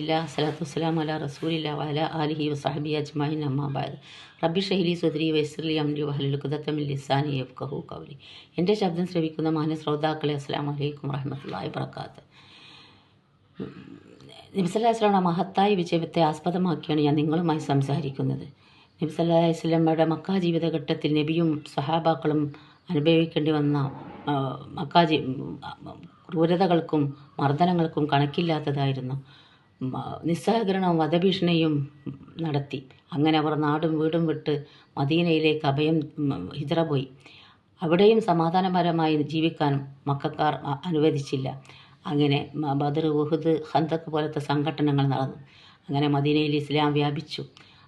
ഇല്ല സലാത്തു വസ്സലാം അല റസൂലില്ല വല ആലിഹി വസാഹബി അജ്മായിൻ അമ്മാബാദ് റബ്ബി ഷഹലി സുദ്രി വൈസ്ലി അംലി വഹലുഖുദത്തമിൽ ലിസാനി യഫ്കഹു കൗലി എന്റെ ശബ്ദം ശ്രവിക്കുന്ന മാന്യ ശ്രോതാക്കളെ അസ്സാം വലൈക്കും വറഹമത്തല്ലാഹി വബർക്കാത്ത് നബിസല്ലാസ്ലാമിയുടെ മഹത്തായ വിജയത്തെ ആസ്പദമാക്കിയാണ് ഞാൻ നിങ്ങളുമായി സംസാരിക്കുന്നത്. നബിസല്ലാഹി സ്വലമ്മയുടെ മക്ക ജീവിതഘട്ടത്തിൽ നബിയും സഹാബാക്കളും അനുഭവിക്കേണ്ടി വന്ന മക്കാജി ക്രൂരതകൾക്കും മർദ്ദനങ്ങൾക്കും കണക്കില്ലാത്തതായിരുന്നു. നിസ്സഹകരണവും വധഭീഷണിയും നടത്തി. അങ്ങനെ അവർ നാടും വീടും വിട്ട് മദീനയിലേക്ക് അഭയം ഹിജറ പോയി. അവിടെയും സമാധാനപരമായി ജീവിക്കാൻ മക്കാർ അനുവദിച്ചില്ല. അങ്ങനെ ബദർ ഉഹുദ് ഹന്തക്ക് പോലത്തെ സംഘടനകൾ നടന്നു. അങ്ങനെ മദീനയിൽ ഇസ്ലാം വ്യാപിച്ചു.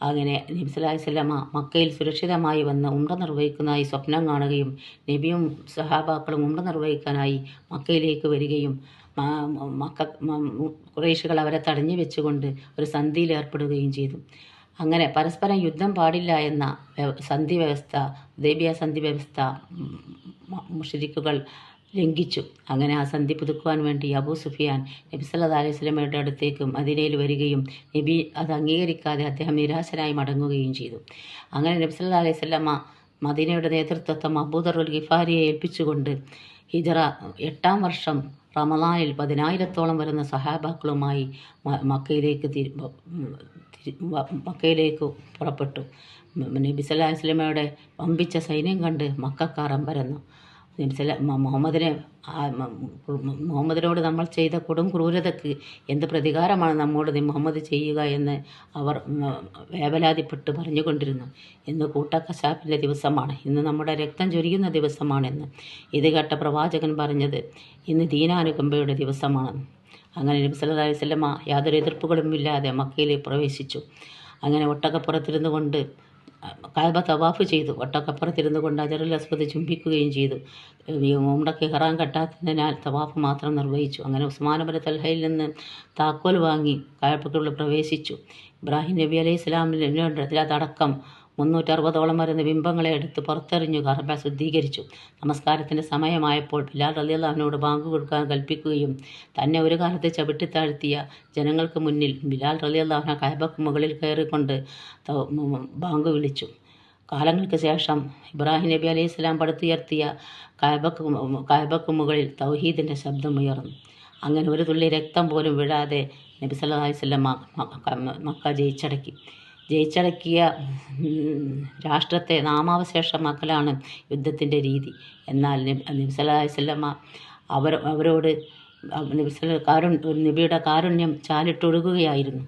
അങ്ങനെ നബി സല്ലല്ലാഹു അലൈഹി വസല്ലമ മക്കയിൽ സുരക്ഷിതമായി വന്ന് ഉമ്ര നിർവഹിക്കുന്നതായി സ്വപ്നം കാണുകയും നബിയും സഹാബാക്കളും ഉമ്ര നിർവഹിക്കാനായി മക്കയിലേക്ക് വരികയും മക്ക കുറേശ്ശികൾ അവരെ തടഞ്ഞു വെച്ചുകൊണ്ട് ഒരു സന്ധിയിൽ ഏർപ്പെടുകയും ചെയ്തു. അങ്ങനെ പരസ്പരം യുദ്ധം പാടില്ല എന്ന സന്ധി വ്യവസ്ഥ ദേവിയ സന്ധി വ്യവസ്ഥ മുഷരിക്കുകൾ ലംഘിച്ചു. അങ്ങനെ ആ സന്ധി പുതുക്കുവാൻ വേണ്ടി അബൂ സുഫിയാൻ നബി സല്ലല്ലാഹു അലൈഹി സ്വലമയുടെ വരികയും നബി അത് അംഗീകരിക്കാതെ അദ്ദേഹം നിരാശനായി മടങ്ങുകയും ചെയ്തു. അങ്ങനെ നബി സല്ലല്ലാഹു അലൈഹി വസല്ലമ മദീനയുടെ നേതൃത്വത്തം അബൂദറുൽ ഗിഫാരിയെ ഏൽപ്പിച്ചുകൊണ്ട് ഹിജറ എട്ടാം വർഷം റമദാനിൽ പതിനായിരത്തോളം വരുന്ന സഹാബാക്കളുമായി മക്കയിലേക്ക് മക്കയിലേക്ക് പുറപ്പെട്ടു. ഉം, നബി സല്ലല്ലാഹു അലൈഹി വസല്ലമയുടെ വമ്പിച്ച സൈന്യം കണ്ട് മക്കാർ അമ്പരന്നു മ- മുഹമ്മദിനെ മുഹമ്മദിനോട് നമ്മൾ ചെയ്ത കൊടും ക്രൂരതയ്ക്ക് എന്ത് പ്രതികാരമാണ് നമ്മോട് മുഹമ്മദ് ചെയ്യുക എന്ന് അവർ വേവലാതിപ്പെട്ട് പറഞ്ഞുകൊണ്ടിരുന്നു. ഇന്ന് കൂട്ടക്കശാപ്പിന്റെ ദിവസമാണ്. ഇന്ന് നമ്മുടെ രക്തം ചൊരിയുന്ന ദിവസമാണെന്ന് ഇത് കേട്ട പ്രവാചകൻ പറഞ്ഞത് ഇന്ന് ദീനാനുകമ്പയുടെ ദിവസമാണ്. അങ്ങനെ നബി യാതൊരു എതിർപ്പുകളും ഇല്ലാതെ മക്കയിലേക്ക് പ്രവേശിച്ചു. അങ്ങനെ ഒട്ടകപ്പുറത്തിരുന്നു കൊണ്ട് കായബ തവാഫ് ചെയ്തു. ഒട്ടക്കപ്പുറത്തിരുന്നു കൊണ്ട് അജറുൽ അസ്വദ് ചുംബിക്കുകയും ചെയ്തു. ഉംറയ്ക്ക് ഹറാൻ കെട്ടാത്തതിനാൽ തവാഫ് മാത്രം നിർവഹിച്ചു. അങ്ങനെ ഉസ്മാനബുൽ തൽഹയിൽ നിന്ന് താക്കോൽ വാങ്ങി കായപ്പക്കുള്ളിൽ പ്രവേശിച്ചു. ഇബ്രാഹിം നബി അലൈഹി ഇസ്ലാമിൽ അതടക്കം മുന്നൂറ്ററുപതോളം വരുന്ന ബിംബങ്ങളെ എടുത്ത് പുറത്തെറിഞ്ഞു കർബ ശുദ്ധീകരിച്ചു. നമസ്കാരത്തിന്റെ സമയമായപ്പോൾ ബിലാൽ റലിയല്ലാവിനോട് ബാങ്ക് കൊടുക്കാൻ കൽപ്പിക്കുകയും തന്നെ ഒരു കാലത്ത് ചവിട്ടിത്താഴ്ത്തിയ ജനങ്ങൾക്ക് മുന്നിൽ ബിലാൽ റലിയല്ലാവിനെ കൈബക്ക് മുകളിൽ കയറിക്കൊണ്ട് ബാങ്ക് വിളിച്ചു. കാലങ്ങൾക്ക് ശേഷം ഇബ്രാഹിം നബി അലൈഹി സ്വലാം പടുത്തുയർത്തിയ കായബക്ക് കായബക്ക് മുകളിൽ തൗഹീദിന്റെ ശബ്ദം ഉയർന്നു അങ്ങനെ ഒരു തുള്ളി രക്തം പോലും വിടാതെ നബി സല്ലാ അലൈഹി സ്വലം മക്ക ജയിച്ചടക്കി. ജയിച്ചടക്കിയ രാഷ്ട്രത്തെ നാമാവശേഷമാക്കലാണ് യുദ്ധത്തിന്റെ രീതി. എന്നാൽ നബി നബി അലൈഹി വസല്ലമ അവർ അവരോട് കാരുൺ നബിയുടെ കാരുണ്യം ചാലിട്ടൊഴുകുകയായിരുന്നു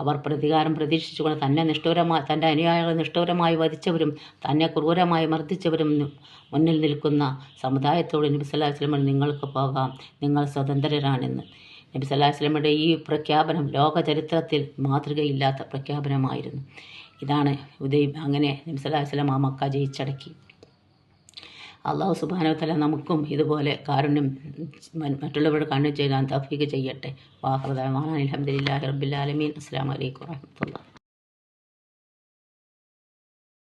അവർ പ്രതികാരം പ്രതീക്ഷിച്ചുകൊണ്ട് തന്നെ നിഷ്ഠൂരമായി തന്റെ അനുയായികളെ നിഷ്ഠൂരമായി വധിച്ചവരും തന്നെ ക്രൂരമായി മർദ്ദിച്ചവരും മുന്നിൽ നിൽക്കുന്ന സമുദായത്തോട് നബി നിങ്ങൾക്ക് പോകാം നിങ്ങൾ സ്വതന്ത്രരാണെന്ന്. നബി അലൈഹി വസല്ലമയുടെ ഈ പ്രഖ്യാപനം ലോക ചരിത്രത്തിൽ മാതൃകയില്ലാത്ത പ്രഖ്യാപനമായിരുന്നു. ഇതാണ് ഉദൈ അങ്ങനെ നബി സല്ലല്ലാഹു അലൈഹി വസല്ലമ മക്ക ജയിച്ചടക്കി. അള്ളാഹു സുബാനോത്തല നമുക്കും ഇതുപോലെ കാരുണ്യം മറ്റുള്ളവരുടെ കണ്ണു ചെയ്യാൻ തഫീക്ക് ചെയ്യട്ടെ. വാഹൃദാൻ അലഹമുല്ലാ റബ്ബിലാലമീൻ അസ്സാം വലൈക്കും വാഹമത്തുള്ള